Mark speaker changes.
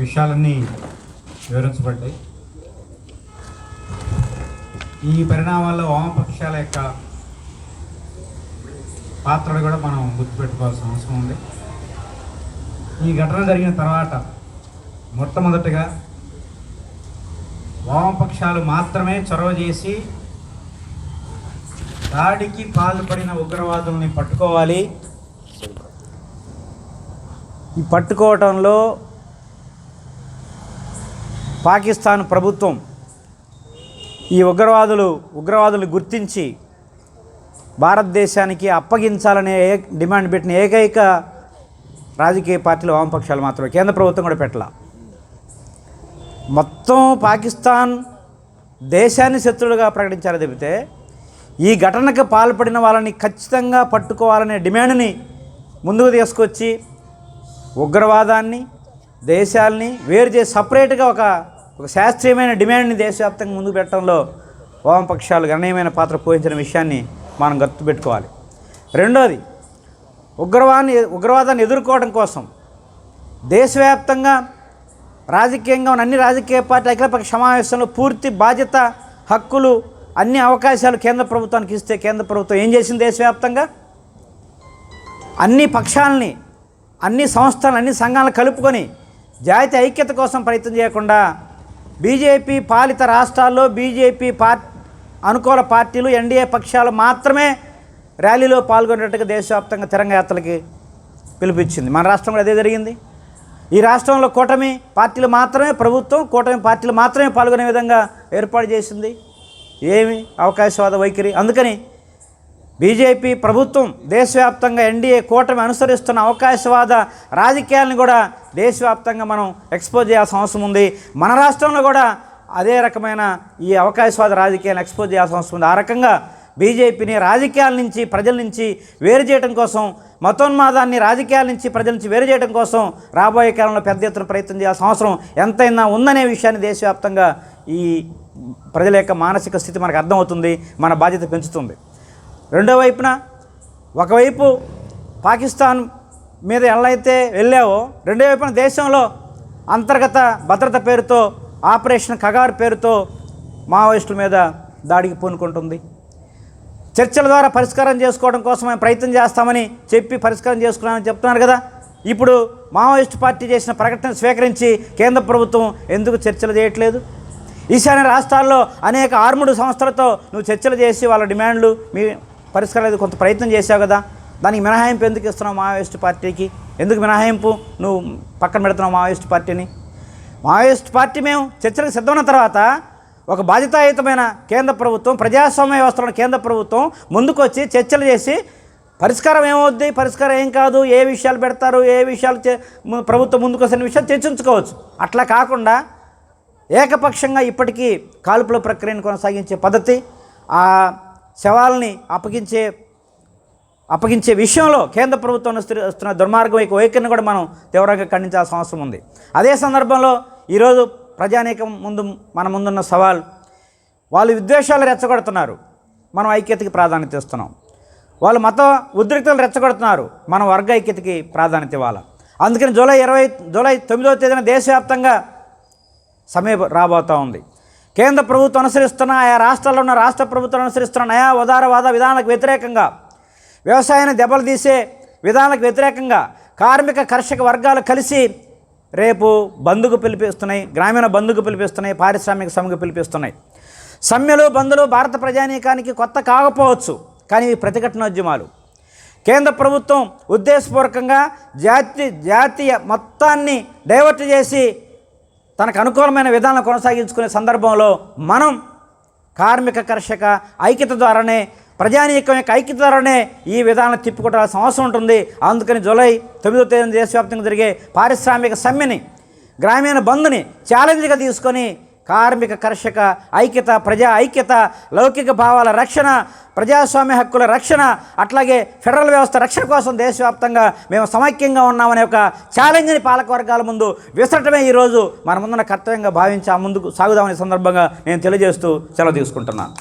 Speaker 1: విషయాలన్నీ వివరించబడ్డాయి. ఈ పరిణామాల్లో వామపక్షాల యొక్క పాత్రలు కూడా మనం గుర్తుపెట్టుకోవాల్సిన అవసరం ఉంది. ఈ ఘటన జరిగిన తర్వాత మొట్టమొదటిగా వామపక్షాలు మాత్రమే చొరవ చేసి దాడికి పాల్పడిన ఉగ్రవాదుల్ని పట్టుకోవాలి. ఈ పట్టుకోవటంలో పాకిస్తాన్ ప్రభుత్వం ఈ ఉగ్రవాదులు ఉగ్రవాదులు గుర్తించి భారతదేశానికి అప్పగించాలనే ఏ- డిమాండ్ పెట్టిన ఏకైక రాజకీయ పార్టీలు వామపక్షాలు మాత్రమే. కేంద్ర ప్రభుత్వం కూడా పెట్టాల. మొత్తం పాకిస్తాన్ దేశాన్ని శత్రువులుగా ప్రకటించారు తప్పితే ఈ ఘటనకు పాల్పడిన వాళ్ళని ఖచ్చితంగా పట్టుకోవాలనే డిమాండ్ని ముందుకు తీసుకొచ్చి ఉగ్రవాదాన్ని దేశాల్ని వేరు చేసి సపరేట్గా ఒక ఒక శాస్త్రీయమైన డిమాండ్ని దేశవ్యాప్తంగా ముందుకు పెట్టడంలో వామపక్షాలు గణనీయమైన పాత్ర పోషించిన విషయాన్ని మనం గుర్తుపెట్టుకోవాలి. రెండోది ఉగ్రవాదాన్ని ఉగ్రవాదాన్ని ఎదుర్కోవడం కోసం దేశవ్యాప్తంగా రాజకీయంగా ఉన్న అన్ని రాజకీయ పార్టీ అఖిలపక్ష సమావేశంలో పూర్తి బాధ్యత హక్కులు అన్ని అవకాశాలు కేంద్ర ప్రభుత్వానికి ఇస్తే కేంద్ర ప్రభుత్వం ఏం చేసింది దేశవ్యాప్తంగా? అన్ని పక్షాలని అన్ని సంస్థలను అన్ని సంఘాలను కలుపుకొని జాతీయ ఐక్యత కోసం ప్రయత్నం చేయకుండా బీజేపీ పాలిత రాష్ట్రాల్లో బీజేపీ పార్ అనుకూల పార్టీలు ఎన్డీఏ పక్షాలు మాత్రమే ర్యాలీలో పాల్గొనేట్టుగా దేశవ్యాప్తంగా తిరంగయాత్రలకి పిలిపించింది మన రాష్ట్రంలో అదే జరిగింది. ఈ రాష్ట్రంలో కూటమి పార్టీలు మాత్రమే ప్రభుత్వం కూటమి పార్టీలు మాత్రమే పాల్గొనే విధంగా ఏర్పాటు చేసింది. ఏమి అవకాశవాద వైఖరి. అందుకని బీజేపీ ప్రభుత్వం దేశవ్యాప్తంగా ఎన్డీఏ కూటమి అనుసరిస్తున్న అవకాశవాద రాజకీయాలను కూడా దేశవ్యాప్తంగా మనం ఎక్స్పోజ్ చేయాల్సిన అవసరం ఉంది. మన రాష్ట్రంలో కూడా అదే రకమైన ఈ అవకాశవాద రాజకీయాలను ఎక్స్పోజ్ చేయాల్సిన అవసరం ఉంది. ఆ రకంగా బీజేపీని రాజకీయాల నుంచి ప్రజల నుంచి వేరు చేయడం కోసం మతోన్మాదాన్ని రాజకీయాల నుంచి ప్రజల నుంచి వేరు చేయడం కోసం రాబోయే కాలంలో పెద్ద ఎత్తున ప్రయత్నం చేయాల్సిన అవసరం ఎంతైనా ఉందనే విషయాన్ని దేశవ్యాప్తంగా ఈ ప్రజల యొక్క మానసిక స్థితి మనకు అర్థమవుతుంది మన బాధ్యత పెంచుతుంది. రెండో వైపున ఒకవైపు పాకిస్తాన్ మీద ఎల్లైతే వెళ్ళావో రెండో వైపున దేశంలో అంతర్గత భద్రత పేరుతో ఆపరేషన్ కగారు పేరుతో మావోయిస్టుల మీద దాడికి పూనుకుంటుంది. చర్చల ద్వారా పరిష్కారం చేసుకోవడం కోసం మేము ప్రయత్నం చేస్తామని చెప్పి పరిష్కారం చేసుకున్నామని చెప్తున్నారు కదా. ఇప్పుడు మావోయిస్ట్ పార్టీ చేసిన ప్రకటన స్వీకరించి కేంద్ర ప్రభుత్వం ఎందుకు చర్చలు చేయట్లేదు? ఈశాన్య రాష్ట్రాల్లో అనేక ఆర్ముడు సంస్థలతో నువ్వు చర్చలు చేసి వాళ్ళ డిమాండ్లు మీ పరిష్కారాలు కొంత ప్రయత్నం చేశావు కదా. దానికి మినహాయింపు ఎందుకు ఇస్తున్నావు మావోయిస్ట్ పార్టీకి? ఎందుకు మినహాయింపు? నువ్వు పక్కన పెడుతున్నావు మావోయిస్ట్ పార్టీని. మావోయిస్ట్ పార్టీ మేము చర్చలకు సిద్ధమైన తర్వాత ఒక బాధ్యతాయుతమైన కేంద్ర ప్రభుత్వం ప్రజాస్వామ్య వ్యవస్థలో కేంద్ర ప్రభుత్వం ముందుకొచ్చి చర్చలు చేసి పరిష్కారం ఏమవుద్ది? పరిష్కారం ఏం కాదు? ఏ విషయాలు పెడతారు? ఏ విషయాలు చే- ము- ప్రభుత్వం ముందుకు వస్తున్న విషయాలు చర్చించుకోవచ్చు. అట్లా కాకుండా ఏకపక్షంగా ఇప్పటికీ కాల్పుల ప్రక్రియను కొనసాగించే పద్ధతి ఆ శవాల్ని అప్పగించే అప్పగించే విషయంలో కేంద్ర ప్రభుత్వం వస్తున్న దుర్మార్గం యొక్క వైఖరిని కూడా మనం తీవ్రంగా ఖండించాల్సిన అవసరం ఉంది. అదే సందర్భంలో ఈరోజు ప్రజానీకం ముందు మన ముందున్న సవాల్ వాళ్ళు విద్వేషాలు రెచ్చగొడుతున్నారు. మనం ఐక్యతకి ప్రాధాన్యత ఇస్తున్నాం. వాళ్ళు మత ఉద్రిక్తలు రెచ్చగొడుతున్నారు. మనం వర్గ ఐక్యతకి ప్రాధాన్యత ఇవ్వాలి? అందుకని జూలై ఇరవై జూలై తొమ్మిదవ తేదీన దేశవ్యాప్తంగా సమయం రాబోతూ ఉంది. కేంద్ర ప్రభుత్వం అనుసరిస్తున్న ఆయా రాష్ట్రాల్లో ఉన్న రాష్ట్ర ప్రభుత్వం అనుసరిస్తున్న నయా ఉదారవాద విధానాలకు వ్యతిరేకంగా వ్యవసాయాన్ని దెబ్బలు విధానాలకు వ్యతిరేకంగా కార్మిక కర్షక వర్గాలు కలిసి రేపు బంధుకు పిలిపిస్తున్నాయి గ్రామీణ బంధుకు పిలిపిస్తున్నాయి పారిశ్రామిక సమ్మెకు పిలిపిస్తున్నాయి. సమ్మెలు బంధులు భారత ప్రజానీకానికి కొత్త కాకపోవచ్చు కానీ ఇవి ప్రతిఘటనోద్యమాలు. కేంద్ర ప్రభుత్వం ఉద్దేశపూర్వకంగా జాతి జాతీయ మొత్తాన్ని డైవర్ట్ చేసి తనకు అనుకూలమైన విధానం కొనసాగించుకునే సందర్భంలో మనం కార్మిక కర్షక ఐక్యత ద్వారానే ప్రజానీకం యొక్క ఐక్యత ద్వారానే ఈ విధానం తిప్పుకోవాల్సిన అవసరం ఉంటుంది. అందుకని జూలై తొమ్మిదో తేదీన దేశవ్యాప్తంగా జరిగే పారిశ్రామిక సమ్మెని గ్రామీణ బంద్ని ఛాలెంజ్గా తీసుకొని కార్మిక కర్షక ఐక్యత ప్రజా ఐక్యత లౌకిక భావాల రక్షణ ప్రజాస్వామ్య హక్కుల రక్షణ అట్లాగే ఫెడరల్ వ్యవస్థ రక్షణ కోసం దేశవ్యాప్తంగా మేము సమైక్యంగా ఉన్నామనే ఒక ఛాలెంజ్ని పాలక వర్గాల ముందు విసరటమే ఈరోజు మన ముందున్న కర్తవ్యంగా భావించి ఆ ముందుకు సాగుదామనే సందర్భంగా నేను తెలియజేస్తూ సెలవు తీసుకుంటున్నాను.